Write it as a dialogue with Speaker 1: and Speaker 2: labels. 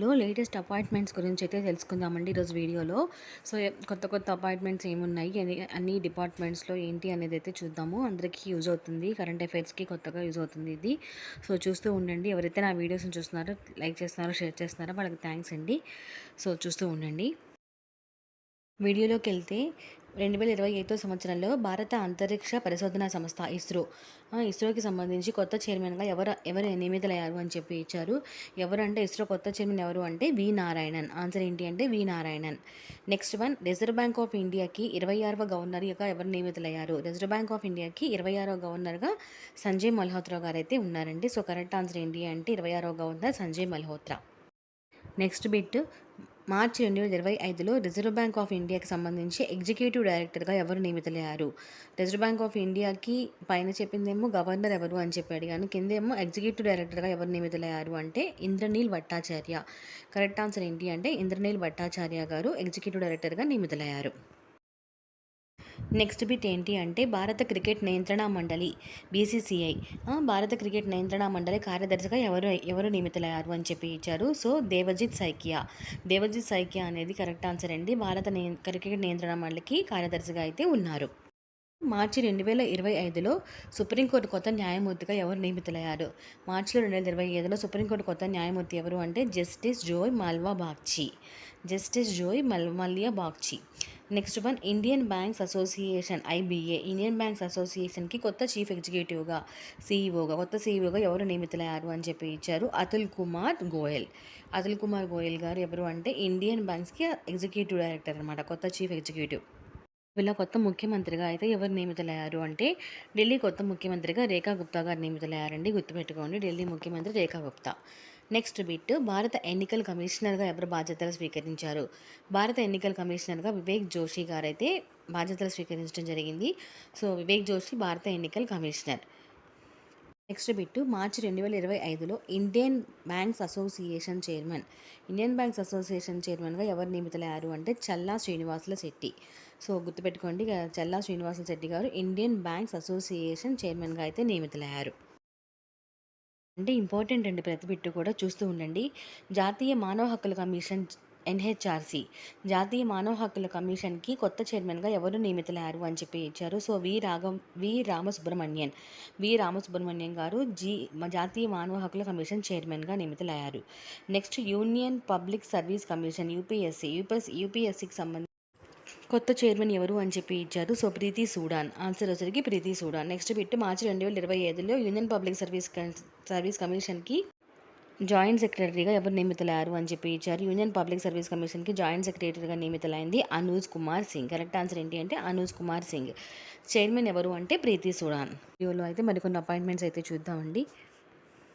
Speaker 1: Latest appointments గురించి అయితే తెలుసుకుందామండి ఈరోజు వీడియోలో. సో కొత్త కొత్త అపాయింట్మెంట్స్ ఏమున్నాయి? అని అన్ని డిపార్ట్మెంట్స్లో ఏంటి అనేది అయితే చూద్దాము. అందరికీ యూజ్ అవుతుంది. కరెంట్ అఫైర్స్కి కొత్తగా యూజ్ అవుతుంది ఇది. సో చూస్తూ ఉండండి. ఎవరైతే నా వీడియోస్ని చూస్తున్నారో లైక్ చేస్తున్నారో షేర్ చేస్తున్నారో వాళ్ళకి థ్యాంక్స్ అండి. సో చూస్తూ ఉండండి. వీడియోలోకి వెళ్తే రెండు వేల ఇరవై ఐదో సంవత్సరంలో భారత అంతరిక్ష పరిశోధన సంస్థ ఇస్రో ఇస్రోకి సంబంధించి కొత్త చైర్మన్గా ఎవరు ఎవరు నియమితులయ్యారు అని చెప్పి ఇచ్చారు. ఎవరంటే ఇస్రో కొత్త చైర్మన్ ఎవరు అంటే వి నారాయణన్. ఆన్సర్ ఏంటి అంటే V Narayanan. Next one reserve bank of ఇండియాకి ఇరవై ఆరవ గవర్నర్గా ఎవరు నియమితులయ్యారు? రిజర్వ్ బ్యాంక్ ఆఫ్ ఇండియాకి ఇరవై ఆరవ గవర్నర్గా సంజయ్ మల్హోత్రా గారు అయితే ఉన్నారండి. సో కరెక్ట్ ఆన్సర్ ఏంటి అంటే ఇరవై ఆరవ governor Sanjay Malhotra. Next bit March రెండు వేల ఇరవై ఐదులో రిజర్వ్ బ్యాంక్ ఆఫ్ ఇండియాకి సంబంధించి ఎగ్జిక్యూటివ్ డైరెక్టర్గా ఎవరు నియమితులయ్యారు? రిజర్వ్ బ్యాంక్ ఆఫ్ ఇండియాకి పైన చెప్పిందేమో గవర్నర్ ఎవరు అని చెప్పాడు. కానీ కిందేమో ఎగ్జిక్యూటివ్ డైరెక్టర్గా ఎవరు నియమితులయ్యారు అంటే ఇంద్రనీల్ భట్టాచార్య. కరెక్ట్ ఆన్సర్ ఏంటి అంటే ఇంద్రనీల్ భట్టాచార్య గారు ఎగ్జిక్యూటివ్ డైరెక్టర్గా నియమితులయ్యారు. నెక్స్ట్ బిట్ ఏంటి అంటే భారత క్రికెట్ నియంత్రణ మండలి బీసీసీఐ భారత క్రికెట్ నియంత్రణ మండలి కార్యదర్శిగా ఎవరు ఎవరు నియమితులయ్యారు అని చెప్పి ఇచ్చారు. సో దేవజిత్ సైకియా. దేవజిత్ సైకియా అనేది కరెక్ట్ ఆన్సర్ అండి. భారత క్రికెట్ నియంత్రణ మండలికి కార్యదర్శిగా అయితే ఉన్నారు. మార్చి రెండు వేల ఇరవై ఐదులో సుప్రీంకోర్టు కొత్త న్యాయమూర్తిగా ఎవరు నియమితులయ్యారు? మార్చిలో రెండు వేల ఇరవై ఐదులో సుప్రీంకోర్టు కొత్త న్యాయమూర్తి ఎవరు అంటే జస్టిస్ జోయ్ మాల్వా బాగ్చి జస్టిస్ జోయ్ మల్ Malya Bagchi next one Indian banks association IBA Indian banks అసోసియేషన్కి కొత్త చీఫ్ ఎగ్జిక్యూటివ్గా సీఈఓగా కొత్త సీఈఓగా ఎవరు నియమితులయ్యారు అని చెప్పి ఇచ్చారు అతుల్ కుమార్ గోయల్. అతుల్ కుమార్ గోయల్ గారు ఎవరు అంటే ఇండియన్ బ్యాంక్స్కి ఎగ్జిక్యూటివ్ డైరెక్టర్ అనమాట కొత్త చీఫ్ ఎగ్జిక్యూటివ్ వీళ్ళ కొత్త ముఖ్యమంత్రిగా అయితే ఎవరు నియమితులయ్యారు అంటే ఢిల్లీ కొత్త ముఖ్యమంత్రిగా రేఖా గుప్తా గారు నియమితులయ్యారండి గుర్తుపెట్టుకోండి ఢిల్లీ ముఖ్యమంత్రి రేఖా గుప్తా. నెక్స్ట్ బిట్ భారత ఎన్నికల కమిషనర్గా ఎవరు బాధ్యతలు స్వీకరించారు? భారత ఎన్నికల కమిషనర్గా వివేక్ జోషి గారైతే బాధ్యతలు స్వీకరించడం జరిగింది. సో వివేక్ జోషి భారత ఎన్నికల కమిషనర్. నెక్స్ట్ బిట్ మార్చి రెండు వేల ఇరవై ఐదులో Indian banks association chairman. Indian banks association చైర్మన్గా ఎవరు నియమితులయ్యారు అంటే చల్లా శ్రీనివాసుల శెట్టి. సో గుర్తుపెట్టుకోండి చల్లా శ్రీనివాసుల శెట్టి గారు ఇండియన్ బ్యాంక్స్ అసోసియేషన్ చైర్మన్గా అయితే నియమితులయ్యారు. అంటే ఇంపార్టెంట్ అండి ప్రతి బిట్టు కూడా చూస్తూ ఉండండి. జాతీయ మానవ హక్కుల కమిషన్ ఎన్హెచ్ఆర్సీ. జాతీయ మానవ హక్కుల కమిషన్కి కొత్త చైర్మన్గా ఎవరు నియమితులయ్యారు అని చెప్పి ఇచ్చారు. సో వి రాఘం వి రామసుబ్రహ్మణ్యన్. వి రామసుబ్రహ్మణ్యం గారు జీ జాతీయ మానవ హక్కుల కమిషన్ చైర్మన్గా నియమితులయ్యారు. Next union public service commission UPSC UPS యూపీఎస్సీకి సంబంధించి కొత్త చైర్మన్ ఎవరు అని చెప్పి ఇచ్చారు. సో ప్రీతి సూడాన్. ఆన్సర్ వచ్చరికి Preeti Sudan. Next bit March రెండు వేల ఇరవై ఐదులో యూనియన్ పబ్లిక్ సర్వీస్ సర్వీస్ కమిషన్కి జాయింట్ సెక్రటరీగా ఎవరు నియమితులయ్యారు అని చెప్పి ఇచ్చారు. యూనియన్ పబ్లిక్ సర్వీస్ కమిషన్కి జాయింట్ సెక్రటరీగా నియమితులైంది అనూజ్ కుమార్ సింగ్. కరెక్ట్ ఆన్సర్ ఏంటి అంటే అనూజ్ కుమార్ సింగ్. చైర్మన్ ఎవరు అంటే ప్రీతి సూడాన్. వీడియోలో అయితే మరికొన్ని అపాయింట్మెంట్స్ అయితే చూద్దామండి.